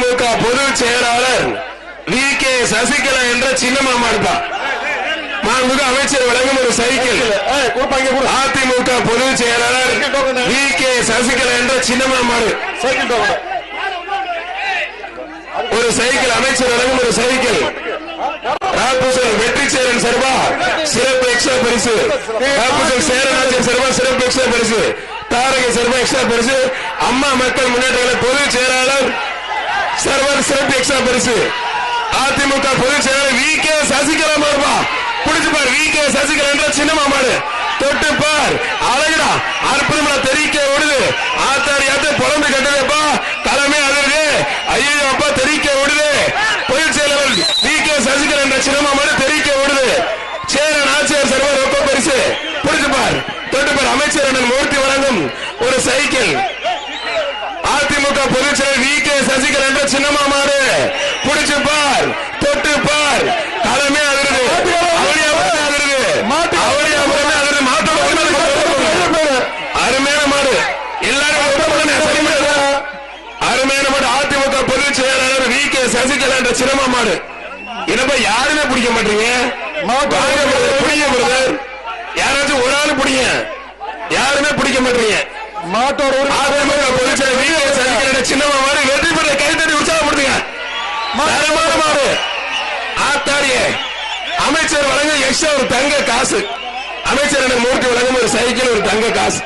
அதிமுக பொதுச் செயலாளர் V K Sasikala என்ற சின்னமாமான் தான். மாண்புமிகு அமைச்சர் வழங்கும் ஒரு சைக்கிள். அதிமுக பொதுச் செயலாளர் வி கே சசிகலா என்ற டோக்கன் ஒரு சைக்கிள் அமைச்சர் வழங்கும் ஒரு சைக்கிள். ராபுசல் வெற்றி சேரன் சர்வா சிறப்பு எக்ஸ்ட்ரா பரிசு. ராபுசல் சேரநாதன் சர்வா சிறப்பு எக்ஸ்ட்ரா பரிசு. தாரக சர்வா எக்ஸ்ட்ரா பரிசு. அம்மா மக்கள் முன்னேற்ற பொதுச் செயலாளர் சர்வர் சிறப்பு எக்ஸ்ட்ரா பரிசு. அதிமுக பொதுச் செயலாளர் வி கே சசிகலா மாறுபா புடிச்சு வி கே சசிகலா என்ற சின்ன மாமாடு தொட்டு பார் அழகுடா. அற்புதமா தெரிவிக்க விடுது ஆத்தாடி ஆத்த புலம்பு கட்டுதப்பா. தலைமை அதிர்வு ஐயோ அப்பா தெரிவிக்க விடுது பொதுச் செயலாளர் வி கே சசிகலா என்ற சின்ன மாமாடு தெரிவிக்க விடுது சேரன் ஆட்சியர் சர்வர் ரொக்க பரிசு. புடிச்சு தொட்டுப்பார் அமைச்சர் அண்ணன் மூர்த்தி வழங்கும் ஒரு சைக்கிள். அதிமுக பொதுச் செயலர் வி. கே. சசிகலா என்ற சின்னமா மாடு புடிச்சு பார் தொட்டு பார். தலைமை அதிர்வு அவளியா உடனே அதிர்வு அவளியா உடனே அதிர்வு மாட்டோட உடனே அருமையான மாடு. எல்லாரும் உடனே சரிமையா அருமையான மாடு. அதிமுக பொதுச் செயலாளர் வி. கே. சசிகலா என்ற சின்னமா மாடு. என்னப்பா யாருமே பிடிக்க மாட்டீங்க? வாங்க brother, பிடிங்க பிரதர் யாராச்சும் ஒரு ஆள் பிடிங்க. யாருமே பிடிக்க மாட்டீங்க. மாட்டோட ஒரு அதிமுக பொதுச் செயலர் வி கே சசிகலா சின்னமா மாடு வெற்றி பெற கைத்தறி உற்சாகப்படுத்துங்க தரமான மாடு ஆத்தாடியே அமைச்சர் வழங்க எக்ஸ்ட்ரா ஒரு தங்க காசு. அமைச்சர் எனக்கு மூர்த்தி வழங்கும் ஒரு சைக்கிள் ஒரு தங்க காசு.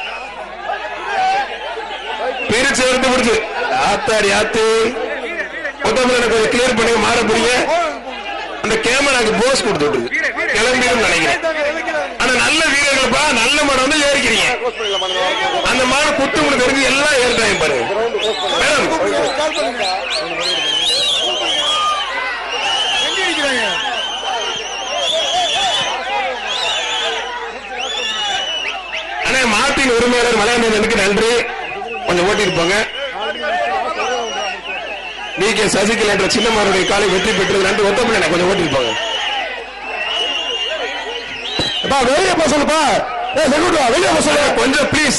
பிரிச்சு எடுத்து முடிச்சு ஆத்தாடி ஆத்து. மொத்தத்தில் எனக்கு கொஞ்சம் கிளியர் பண்ணி மாற புரியுங்க. அந்த கேமராக்கு போஸ் கொடுத்து விட்டுருக்கு. கிளம்பிடும் நினைக்கிறேன். ஆனா நல்ல வீரர்கள்ப்பா நல்ல மாடு வந்து ஏறிக்கிறீங்க. அந்த மாடு குத்து உங்களுக்கு தெரிஞ்சு எல்லாம் ஏறிட்டாங்க பாருங்க. மேடம். மாட்டின் உரிமையாளர் மலையாளனுக்கு நன்றி. கொஞ்சம் ஓட்டிட்டு போங்க. D K. சசிகலா என்ற சின்னமாருடைய காலை வெற்றி பெற்றது. நன்றி. ஒத்தப்பிள்ளை கொஞ்சம் ஓட்டிட்டு போங்க. வெளியே போக சொல்லுப்பா. வெளியே போக சொல்லு. கொஞ்சம் ப்ளீஸ்